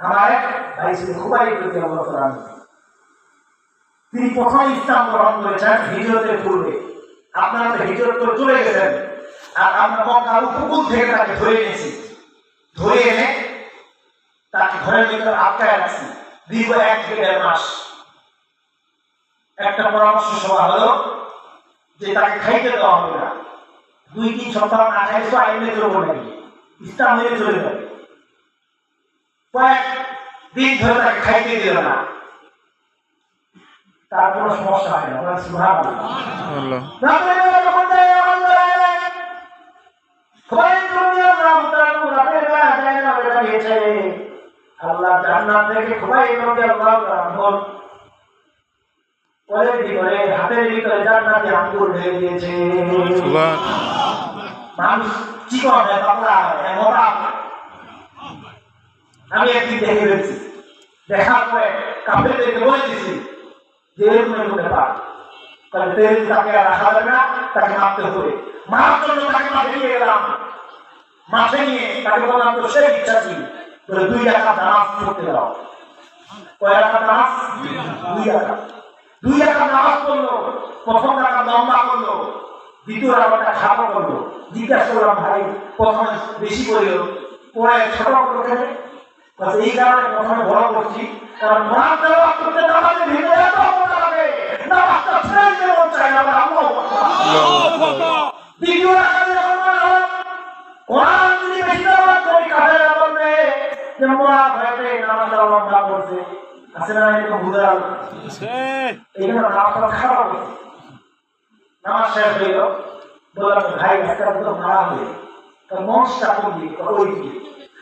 আমার এক ভাই ছিল খুবই প্রতি অবতরণ তিনি প্রথম ইসলাম গ্রহণ করেছেন হিজরতের পূর্বে। আপনারা তো হিজরত করে চলে গেছেন। আর আমরা মক্কার উপকূল থেকে তাকে ধরে এনেছি। ধরে এনে তাকে ঘরের ভিতরে আটকায় রাখছি। দীর্ঘ এক থেকে দেড় মাস। একটা পরামর্শ সভা হলো যে তাকে খাইতে দেওয়া হবে না। দুই তিন সপ্তাহ না খাইলে তো আইনে চলবো নাকি ইসলাম হয়ে চলে যাবে। কয়েক দিন ধরে তাকে খাইতে দিল না। তার কোনো সমস্যা হয় না ওরা আল্লাহ জান্নাত থেকে খোয়াই নবী আল্লাহ রাহমত কোলের ভিতরে হাতের ভিতরে জান্নাতি আঙ্গুর ঢেলে দিয়েছে। আল্লাহ মানুষ চিকন মোটা আমি একদিন দেখে ফেলছি। দেখার পরে কাপড়দেরকে বলে দিছি যে এরকম এরকম ব্যাপার। তাহলে তেল তাকে রাখা যাবে না, তাকে মারতে হবে। মারার জন্য তাকে মাঠে নিয়ে গেলাম। মাঠে নিয়ে তাকে বললাম তো সেই ইচ্ছা ছিল তোর দুই টাকা নামাজ পড়তে দাও। কয় টাকা নামাজ দুই টাকা। দুই টাকা নামাজ পড়ল প্রথম টাকা লম্বা করল। দ্বিতীয় টাকাটা খারাপ করল। জিজ্ঞাসা করলাম, ভাই, প্রথমে বেশি করল পরে ছোট করল এই কারণে প্রথমে বড় করছি। কারণ নামাজ দেওয়া করতে নামাজের ভিতরে এত মজা লাগে নামাজটা ছেড়ে দিতে মন চায় না আল্লাহ দ্বিতীয় রাখা যখন কোরআন যদি বেশি নামাজ করি কাজে বলবে যে মোরা ভয়তে নামাজ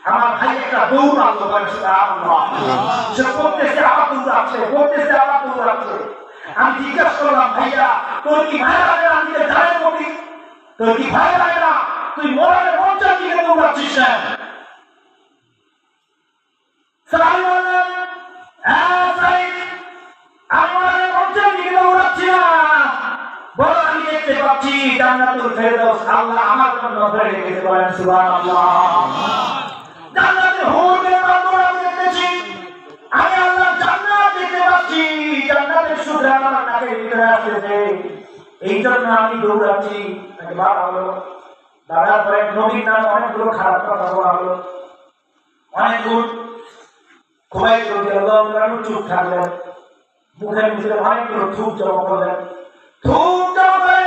আমার ভাই একটা দৌড় মারলো বলে আল্লাহ সে করতেছে আবার দৌড়াচ্ছে করতেছে আবার দৌড়াচ্ছে আমি জিজ্ঞাসা করলাম, ভাইয়া, তোর কি ভাই লাগে না আমি জানেন কবি তোর কি ভাই লাগে না তুই মরালে মঞ্চের দিকে দৌড়াচ্ছিস না? হ্যাঁ আমার জন্য ধরে সুবহানাল্লাহ জান্নাতে হুরদের মাধ্যমে আমি দেখতেছি আমি আল্লাহ জান্নাত দেখতে পাচ্ছি। জান্নাতের সুগ্রাণ আমার নাকের ভিতরে আসতেছে। এই জন্য আমি দৌড়াচ্ছি। তাকে বাধা হলো। দাদার পরে নবীর নাম অনেকগুলো খারাপ কথা বলা হলো। অনেক মুখের ভিতরে অনেকগুলো থুপ জমা করলেন থুপ জমা করে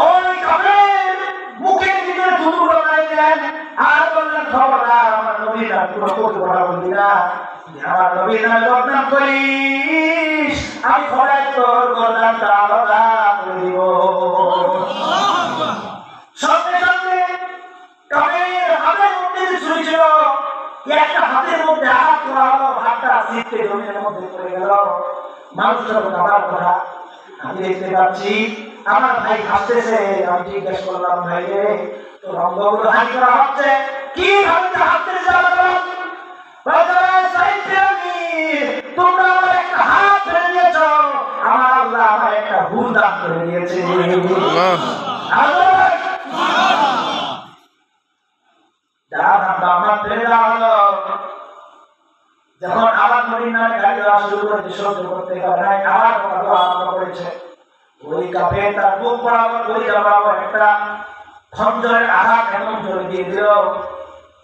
ওই কাপড়ের মুখের ভিতরে থুতু লাগাই দেন আর বললেন খবরদার আমার নবীর নাম কোনো কটু আমার আমি খবরাই তোর বদনামটা আলাদা করে দিব। সঙ্গে সঙ্গে ছিল একটা হাতের মধ্যে হাত করা হলো মধ্যে পড়ে গেল। মানুষ যখন আবার কথা। আমার ভাই হাসতেছে, আমি জিজ্ঞেস করলাম, ভাই রে, তোর অঙ্গগুলো হানি করা হচ্ছে? কি ভাবে হাসতেছে আমার তোমরা আমার একটা হাত ফেলে দিয়েছ আমার আল্লাহ আমার একটা ভুল দান করে দিয়েছে যখন আবার নদীর গাড়ি দেওয়া শুরু করেছে সহ্য করতে কথা আরম্ভ করেছে। ওই কাপে তার বুক বরাবর ওই বরাবর একটা খঞ্জরের আঘাত এমন জোরে দিয়ে দিল।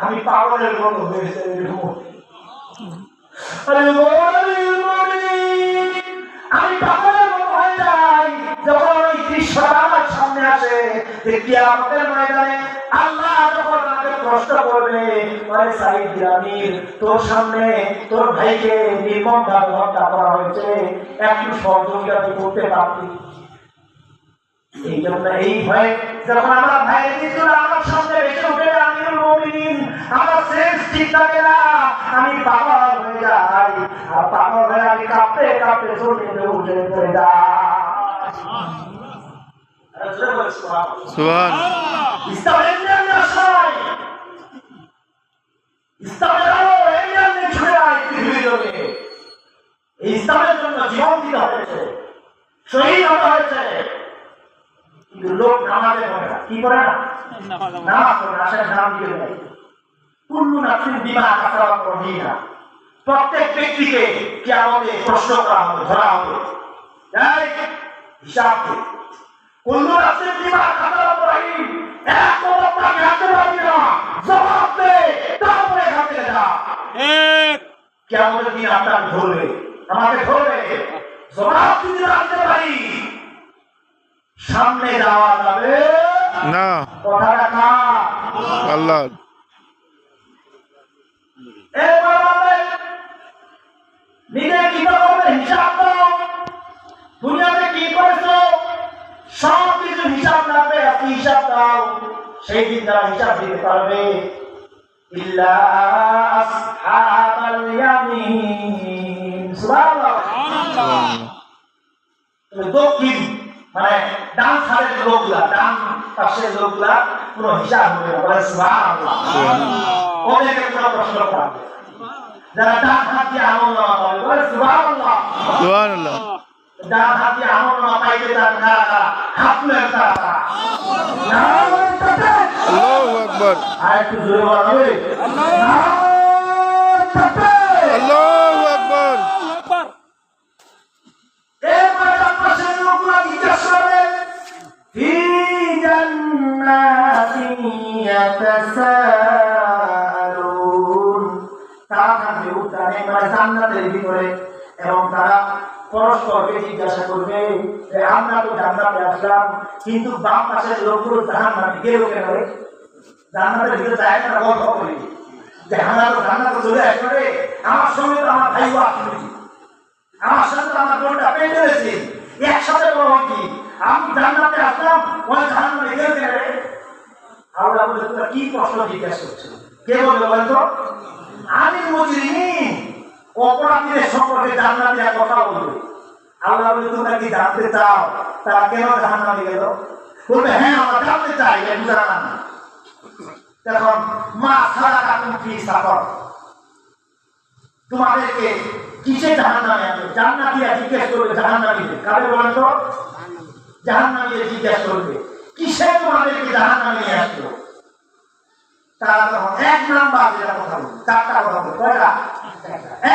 আমি পাগলের মতো হয়েছে আমি পাগলের মতো হয়ে যাই। যখন ওই আমার সামনে আসে আমাদের ময়দানে আল্লাহ যখন তোর সামনে তোর ভাইকে হয়েছে। জন্য এই আমার আমার সামনে আমিরুল আমার সেন্স ঠিক থাকে না। আমি পাগল হয়ে যাই। আর পাগল হয়ে আমি কাঁপতে কাঁপতে চলে উঠে পড়ে ইসলামের জমিনে। জন্য। জীবন দিতে হয়েছে। শহীদ হতে হয়েছে। কিন্তু লোক নামাজে পড়ে না। কি করে না? নামাজ পড়ে না আসলে নাম দিয়ে দেয় কুল্লু নাফসিন বিমা কাসাবাত রহিনা প্রত্যেক ব্যক্তিকে কি আমাদের প্রশ্ন করা হবে ধরা হবে। হিসাব দে। কুল্লু বিমা কাসাবাত রহিন এক কদম হাতে পারবি না জবাব দে তারপরে এখান থেকে যা। কি আমাদের দিন আপনার ধরবে আমাকে ধরবে। জবাব যদি না পারি সামনে যাওয়া যাবে। না। আল্লাহ। এরপরে নিজে হিসাব দাও দুনিয়াতে কি করেছ? সব কিছু হিসাব রাখবে আপনি হিসাব দাও। সেই দিন তারা হিসাব দিতে পারবে। ইল্লা আসহাবাল ইয়ামিন। সুবহানাল্লাহ। তুমি দক্ষিণ। মানে ডান সাইডের লোকগুলা ডান পাশের লোকগুলা কোনো হিসাব হবে বলে ওদেরকে কোনো প্রশ্ন করা যারা ডান হাত দিয়ে আমল নামা পাবে বলে সুবহানাল্লাহ। সুবহানাল্লাহ। ডান হাত দিয়ে আমল নামা পাইবে তার কারা হাত তারা। আল্লাহু আকবার। আর একটু জোরে বলা যাবে নারায়ণ তাকবীর। তারা জিজ্ঞাসা করবে আমরা তো কিন্তু বাম পাশের লোকগুলো জাহান্নামে গেল কেন জান্নাতের ভিতরে যায় না আমরা সঙ্গে তো আমার ভাইও আসলো আমার সাথে আমার বোনটা পেয়ে একসাথে বড় কি, আমি জান্নাতে আসলাম ওই জান্নাতে গেল কেন আল্লাহ বলে তোমরা কি প্রশ্ন জিজ্ঞাসা করছ কে বলবে বলতো আমি মুজরিমি অপরাধীদের সম্পর্কে জান্নাতে এক কথা বলবে। আল্লাহ বলে, তোমরা কি জানতে চাও তারা কেন জাহান্নামে গেল? বলবে হ্যাঁ আমরা জানতে চাই একটু জানান তখন মা সারা কাকুন ফি সাফর তোমাদেরকে কিসে জাহান নামে আনবে? জান্নাতীরা জিজ্ঞেস করবে জাহান নামীদের কাদের বলেন তো? জিজ্ঞেস করবে। কিসে তোমাদেরকে জাহান নামে নিয়ে আসলো তারা তখন এক নাম্বার যেটা কথা বলবে চারটা কথা বলবে কয়টা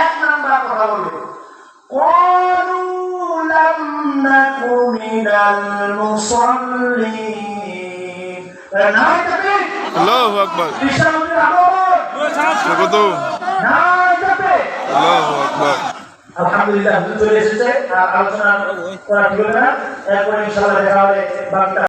এক নাম্বার কথা বলবে قالوا لم نك من المصلين নাই যাবে আল্লাহু আকবার বিশালের আগমন স্বাগত নাই যাবে আল্লাহু আকবার আলহামদুলিল্লাহ হুজুর চলে এসেছে আর আলোচনা করা ঠিক হবে না এরপরে ইনশাআল্লাহ দেখা হবে বাকিটা